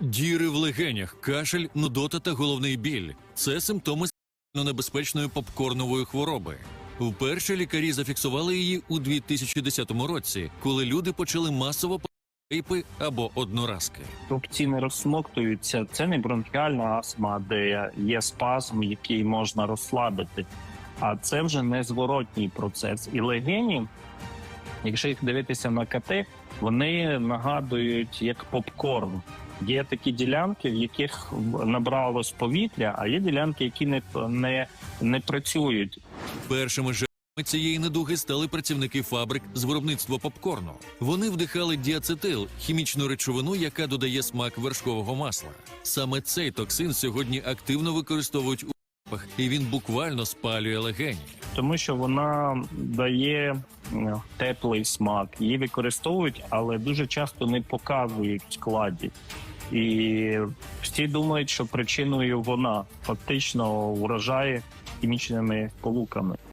Діри в легенях, кашель, нудота та головний біль це симптоми небезпечної попкорнової хвороби. Вперше лікарі зафіксували її у 2010 році, коли люди почали масово вейпи або одноразки. Рубці не розсмоктуються. Це не бронхіальна астма, де є спазм, який можна розслабити. А це вже незворотній процес. І легені, якщо їх дивитися на КТ, вони нагадують як попкорн. Є такі ділянки, в яких набралось повітря, а є ділянки, які не, не, не працюють. Першими жертвами цієї недуги стали працівники фабрик з виробництва попкорну. Вони вдихали діацетил, хімічну речовину, яка додає смак вершкового масла. Саме цей токсин сьогодні активно використовують у і він буквально спалює легені. Тому що вона дає теплий смак. Її використовують, але дуже часто не показують в складі. І всі думають, що причиною вона фактично вражає хімічними сполуками.